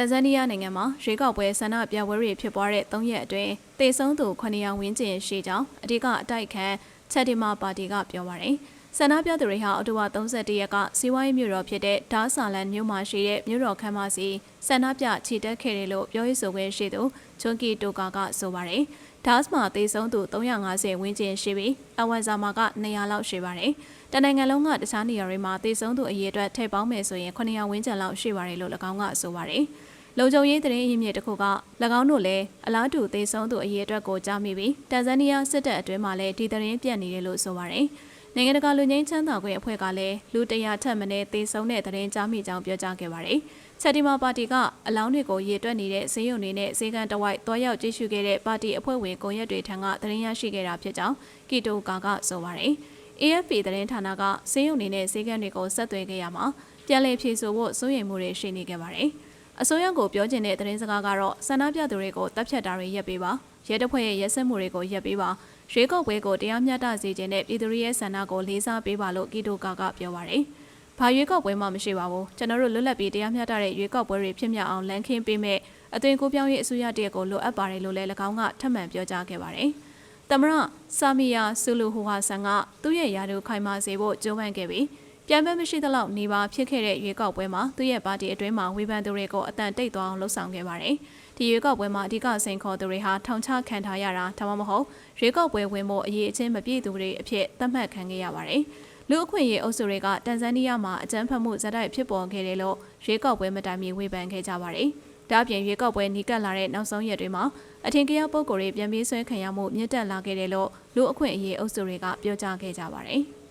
တန်ဇန်နီးယားနိုင်ငံမှာရွေးကောက်ပွဲဆန္ဒပြပွဲတွေဖြစ်ပွားတဲ့၃ရက်အတွင်းတေဆုံးသူ900ဝန်းကျင်ရှိကြောင်းအဓိကအတိုက်ခံချက်တီမာပါတီကပြောပါတယ်။ဆန္ဒပြသူတွေဟာအောက်တိုဘာ31ရက်ကစီးပွားရေးမြို့တော်ဖြစ်တဲ့ဒါးဆာလန်မြို့မှာရှိတဲ့မြို့တော်ခမ်းမစီဆန္ဒပြချီတက်ခဲ့တယ်လို့ပြောရေးဆိုခွင့်ရှိသူချွန်ကီတိုကာကဆိုပါတယ်။ ဒါ့စ်မှာတေဆုံးသူ350ဝန်းကျင်ရှိပြီးအဝမ်ဇာမာက200လောက်ရှိပါတယ်။တနိုင်ငံလုံးကတခြားနေရာတွေမှာတေဆုံးသူအရေအတွက်ထည့်ပေါင်းမယ်ဆိုရင်900ဝန်းကျင်လောက်ရှိပါတယ်လို့၎င်းကဆိုပါတယ်။လုံခြုံရေးသတင်းအရင်းမြစ်တစ်ခုက၎င်းတို့လည်းအလားတူသေဆုံးသူအရေးအတွက်ကိုကြားမိပြီးတန်ဇန်နီးယားစစ်တပ်အတွင်းမှာလည်းဒီသတင်းပြန့်နေတယ်လို့ဆိုပါတယ်။ နိုင်ငံတကာလူငင်းချမ်းသာခွင့်အဖွဲ့ကလည်းလူတရာထက်မနည်းသေဆုံးတဲ့သတင်းကြားမိကြောင်းပြောကြားခဲ့ပါတယ်။ချက်တီမာပါတီကအလောင်းတွေကိုရေတွက်နေတဲ့ဈေးရုံတွေနဲ့ဈေးကန်တဝိုက်တွားရောက်ကြည့်ရှုခဲ့တဲ့ပါတီအဖွဲ့ဝင်ကွန်ရက်တွေထံကသတင်းရရှိခဲ့တာဖြစ်ကြောင်းကီတိုကာကဆိုပါတယ်။ AFP သတင်းဌာနကဈေးရုံတွေနဲ့ဈေးကန်တွေကိုဆက်သွယ်ခဲ့ရမှာပြန်လည်ဖြေဆိုဖို့စိုးရိမ်မှုတွေရှိနေခဲ့ပါတယ်။ အစိုးရကိုပြောချင်တဲ့သတင်းစကားကတော့ဆန္ဒပြသူတွေကိုတပ်ဖြတ်တာတွေရပ်ပေးပါရဲတပ်ဖွဲ့ရဲ့ရဲစက်မှုတွေကိုရပ်ပေးပါရွေးကောက်ပွဲကိုတရားမျှတစေခြင်းနဲ့ပြည်သူတွေရဲ့ဆန္ဒကိုလေးစားပေးပါလို့ကီတိုကာကပြောပါတယ်။ဘာရွေးကောက်ပွဲမှမရှိပါဘူးကျွန်တော်တို့လွတ်လပ်ပြီးတရားမျှတတဲ့ရွေးကောက်ပွဲတွေဖြစ်မြောက်အောင်လမ်းခင်းပေးမဲ့အသွင်ကူးပြောင်းရေးအစိုးရတရက်ကိုလိုအပ်ပါတယ်လို့လည်း၎င်းကထပ်မံပြောကြားခဲ့ပါတယ်။သမရဆာမီယာဆူလူဟူဟာဆန်ကသူ့ရဲ့ယာတို့ခိုင်မာစေဖို့ကြိုးပမ်းခဲ့ပြီး ပြန်ပဲမရှိသလောက်နေပါဖြစ်ခဲ့တဲ့ရွေးကောက်ပွဲမှာသူ့ရဲ့ပါတီအတွင်းမှာဝေဖန်သူတွေကိုအတန်တိတ်သွားအောင်လှုပ်ဆောင်ခဲ့ပါတယ်။ဒီရွေးကောက်ပွဲမှာအဓိကစိန်ခေါ်သူတွေဟာထောင်ချခံထားရတာဒါမှမဟုတ်ရွေးကောက်ပွဲဝင်ဖို့အရေးအချင်းမပြည့်သူတွေအဖြစ်သတ်မှတ်ခံခဲ့ရပါတယ်။လူအခွင့်အရေးအုပ်စုတွေကတန်ဇန်နီးယားမှာအကြမ်းဖက်မှုဇက်တိုက်ဖြစ်ပေါ်ခဲ့တယ်လို့ရွေးကောက်ပွဲမတိုင်မီဝေဖန်ခဲ့ကြပါတယ်။ဒါ့အပြင်ရွေးကောက်ပွဲနီးကပ်လာတဲ့နောက်ဆုံးရက်တွေမှာအထင်ကရပုဂ္ဂိုလ်တွေပြန်ပြီးဆွဲခံရမှုမြင့်တက်လာခဲ့တယ်လို့လူအခွင့်အရေးအုပ်စုတွေကပြောကြားခဲ့ကြပါတယ်။